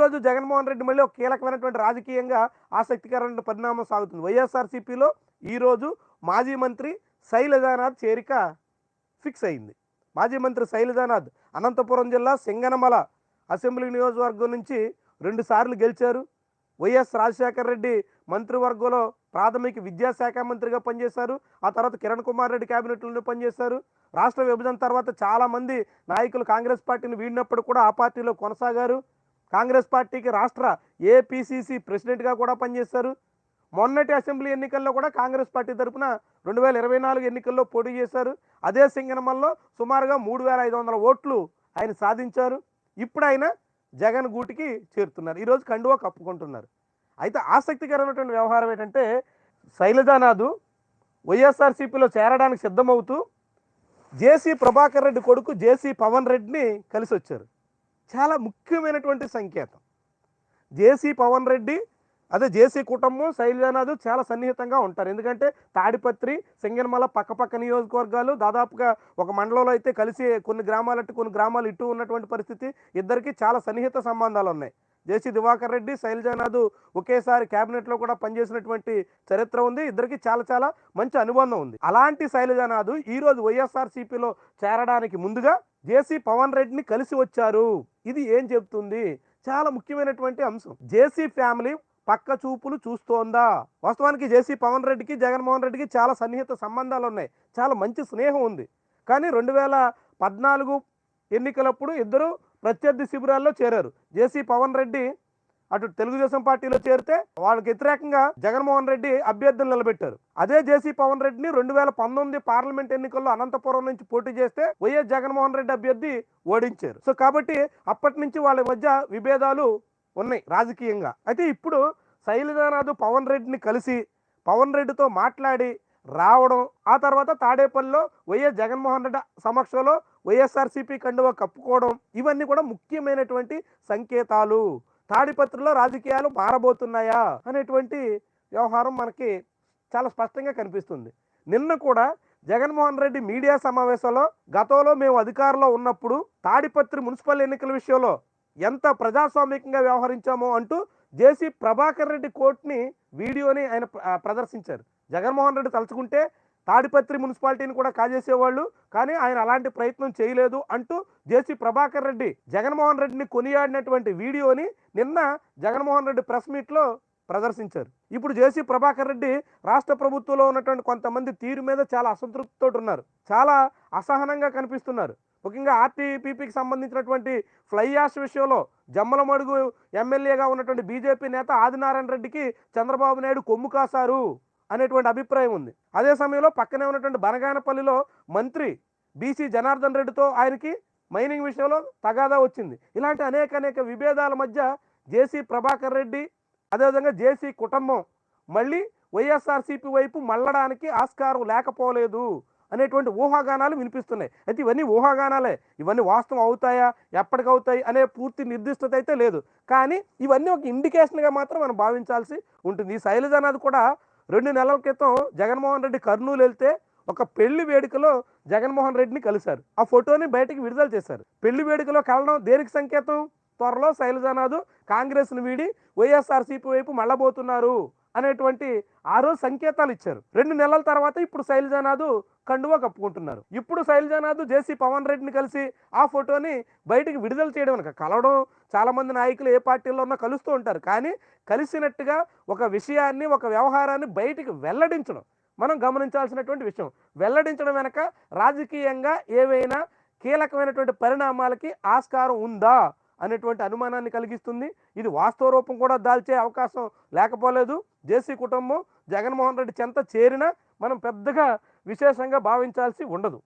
రోజు జగన్మోహన్ రెడ్డి మళ్ళీ ఒక కీలకమైనటువంటి రాజకీయంగా ఆసక్తికరమైన పరిణామం సాగుతుంది. వైఎస్ఆర్సీపీలో ఈరోజు మాజీ మంత్రి శైలజానాథ్ చేరిక ఫిక్స్ అయింది. మాజీ మంత్రి శైలజానాథ్ అనంతపురం జిల్లా సింగనమల అసెంబ్లీ నియోజకవర్గం నుంచి రెండుసార్లు గెలిచారు. వైఎస్ రాజశేఖర రెడ్డి మంత్రివర్గంలో ప్రాథమిక విద్యాశాఖ మంత్రిగా పనిచేశారు. ఆ తర్వాత కిరణ్ కుమార్ రెడ్డి క్యాబినెట్లోనే పనిచేశారు. రాష్ట్ర విభజన తర్వాత చాలామంది నాయకులు కాంగ్రెస్ పార్టీని వీడినప్పుడు కూడా ఆ పార్టీలో కొనసాగారు. కాంగ్రెస్ పార్టీకి రాష్ట్ర ఏపీసీసీ ప్రెసిడెంట్గా కూడా పనిచేశారు. మొన్నటి అసెంబ్లీ ఎన్నికల్లో కూడా కాంగ్రెస్ పార్టీ తరఫున రెండు వేల ఇరవై నాలుగు ఎన్నికల్లో పోటీ చేశారు. అదే సింగనమల్లో సుమారుగా మూడు వేల ఐదు వందల ఓట్లు ఆయన సాధించారు. ఇప్పుడు ఆయన జగన్ గూటికి చేరుతున్నారు. ఈరోజు కండువా కప్పుకుంటున్నారు. అయితే ఆసక్తికరమైనటువంటి వ్యవహారం ఏంటంటే శైలజానాథు వైఎస్ఆర్సీపీలో చేరడానికి సిద్ధమవుతూ జేసీ ప్రభాకర్ రెడ్డి కొడుకు జేసీ పవన్ రెడ్డిని కలిసి వచ్చారు చాలా ముఖ్యమైనటువంటి సంకేతం. జేసీ పవన్ రెడ్డి అదే జేసీ కుటుంబం శైలజానాథ్ చాలా సన్నిహితంగా ఉంటారు. ఎందుకంటే తాడిపత్రి సింగనమల పక్కపక్క నియోజకవర్గాలు దాదాపుగా ఒక మండలంలో అయితే కలిసి కొన్ని గ్రామాలు అటు కొన్ని గ్రామాలు ఇటు ఉన్నటువంటి పరిస్థితి ఇద్దరికి చాలా సన్నిహిత సంబంధాలు ఉన్నాయి. జేసీ దివాకర్ రెడ్డి శైలజానాథ్ ఒకేసారి క్యాబినెట్లో కూడా పనిచేసినటువంటి చరిత్ర ఉంది. ఇద్దరికి చాలా చాలా మంచి అనుబంధం ఉంది. అలాంటి శైలజానాథ్ ఈరోజు వైఎస్ఆర్సీపీలో చేరడానికి ముందుగా జేసీ పవన్ రెడ్డిని కలిసి వచ్చారు. ఇది ఏం చెప్తుంది చాలా ముఖ్యమైనటువంటి అంశం. జేసీ ఫ్యామిలీ పక్క చూపులు చూస్తోందా? వాస్తవానికి జేసీ పవన్ రెడ్డికి జగన్మోహన్ రెడ్డికి చాలా సన్నిహిత సంబంధాలు ఉన్నాయి. చాలా మంచి స్నేహం ఉంది. కానీ రెండు వేల పద్నాలుగు ఎన్నికలప్పుడు ఇద్దరు ప్రత్యర్థి శిబిరాల్లో చేరారు. జేసీ పవన్ రెడ్డి అటు తెలుగుదేశం పార్టీలో చేరితే వాళ్ళకి వ్యతిరేకంగా జగన్మోహన్ రెడ్డి అభ్యర్థులు నిలబెట్టారు. అదే జేసీ పవన్ రెడ్డిని రెండు వేల పంతొమ్మిది పార్లమెంట్ ఎన్నికల్లో అనంతపురం నుంచి పోటీ చేస్తే వైఎస్ జగన్మోహన్ రెడ్డి అభ్యర్థి ఓడించారు. సో కాబట్టి అప్పటి నుంచి వాళ్ళ మధ్య విభేదాలు ఉన్నాయి రాజకీయంగా. అయితే ఇప్పుడు శైలజానాథ్ పవన్ రెడ్డిని కలిసి పవన్ రెడ్డితో మాట్లాడి రావడం ఆ తర్వాత తాడేపల్లిలో వైఎస్ జగన్మోహన్ రెడ్డి సమక్షంలో వైఎస్ఆర్సీపీ కండువా కప్పుకోవడం ఇవన్నీ కూడా ముఖ్యమైనటువంటి సంకేతాలు. తాడిపత్రిలో రాజకీయాలు మారబోతున్నాయా అనేటువంటి వ్యవహారం మనకి చాలా స్పష్టంగా కనిపిస్తుంది. నిన్న కూడా జగన్మోహన్ రెడ్డి మీడియా సమావేశంలో గతంలో మేము అధికారంలో ఉన్నప్పుడు తాడిపత్రి మున్సిపల్ ఎన్నికల విషయంలో ఎంత ప్రజాస్వామికంగా వ్యవహరించామో అంటూ జేసీ ప్రభాకర్ రెడ్డి కోర్టుని వీడియోని ఆయన ప్రదర్శించారు. జగన్మోహన్ రెడ్డి తలుచుకుంటే తాడిపత్రి మున్సిపాలిటీని కూడా కాజేసేవాళ్ళు కానీ ఆయన అలాంటి ప్రయత్నం చేయలేదు అంటూ జేసీ ప్రభాకర్ రెడ్డి జగన్మోహన్ రెడ్డిని కొనియాడినటువంటి వీడియోని నిన్న జగన్మోహన్ రెడ్డి ప్రెస్ మీట్లో ప్రదర్శించారు. ఇప్పుడు జేసీ ప్రభాకర్ రెడ్డి రాష్ట్ర ప్రభుత్వంలో ఉన్నటువంటి కొంతమంది తీరు మీద చాలా అసంతృప్తితో ఉన్నారు చాలా అసహనంగా కనిపిస్తున్నారు. ముఖ్యంగా ఆర్టీపీపీకి సంబంధించినటువంటి ఫ్లై యాష్ విషయంలో జమ్మలమడుగు ఎమ్మెల్యేగా ఉన్నటువంటి బీజేపీ నేత ఆదినారాయణ రెడ్డికి చంద్రబాబు నాయుడు కొమ్ము కాశారు. అనేటువంటి అభిప్రాయం ఉంది. అదే సమయంలో పక్కనే ఉన్నటువంటి బనగానపల్లిలో మంత్రి బీసీ జనార్దన్ రెడ్డితో ఆయనకి మైనింగ్ విషయంలో తగాదా వచ్చింది. ఇలాంటి అనేక అనేక విభేదాల మధ్య జేసీ ప్రభాకర్ రెడ్డి అదేవిధంగా జేసీ కుటుంబం మళ్ళీ వైఎస్ఆర్సీపీ వైపు మళ్ళడానికి ఆస్కారం లేకపోలేదు అనేటువంటి ఊహాగానాలు వినిపిస్తున్నాయి. అయితే ఇవన్నీ ఊహాగానాలే. ఇవన్నీ వాస్తవం అవుతాయా? ఎప్పటికవుతాయి అనే పూర్తి నిర్దిష్టత అయితే లేదు. కానీ ఇవన్నీ ఒక ఇండికేషన్గా మాత్రం మనం భావించాల్సి ఉంటుంది. ఈ శైలజానాథ్ కూడా రెండు నెలల క్రితం జగన్మోహన్ రెడ్డి కర్నూలు వెళ్తే ఒక పెళ్ళి వేడుకలో జగన్మోహన్ రెడ్డిని కలిశారు. ఆ ఫోటోని బయటికి విడుదల చేశారు. పెళ్ళి వేడుకలో కలడం దేనికి సంకేతం? త్వరలో శైలజానాథ్ కాంగ్రెస్ను వీడి వైఎస్ఆర్సీపీ వైపు మళ్ళబోతున్నారు. అనేటువంటి ఆ రోజు సంకేతాలు ఇచ్చారు. రెండు నెలల తర్వాత ఇప్పుడు శైలజానాథు కండువా కప్పుకుంటున్నారు. ఇప్పుడు శైలజానాథు జేసీ పవన్ రెడ్డిని కలిసి ఆ ఫోటోని బయటికి విడుదల చేయడం అనక కలవడం చాలామంది నాయకులు ఏ పార్టీలో ఉన్నా కలుస్తూ ఉంటారు. కానీ కలిసినట్టుగా ఒక విషయాన్ని ఒక వ్యవహారాన్ని బయటికి వెల్లడించడం మనం గమనించాల్సినటువంటి విషయం. వెల్లడించడం వెనక రాజకీయంగా ఏవైనా కీలకమైనటువంటి పరిణామాలకి ఆస్కారం ఉందా? అనేటువంటి అనుమానాన్ని కలిగిస్తుంది. ఇది వాస్తవ రూపం కూడా దాల్చే అవకాశం లేకపోలేదు. జేసీ కుటుంబం జగన్మోహన్ రెడ్డి చెంత చేరినా మనం పెద్దగా విశేషంగా భావించాల్సి ఉండదు.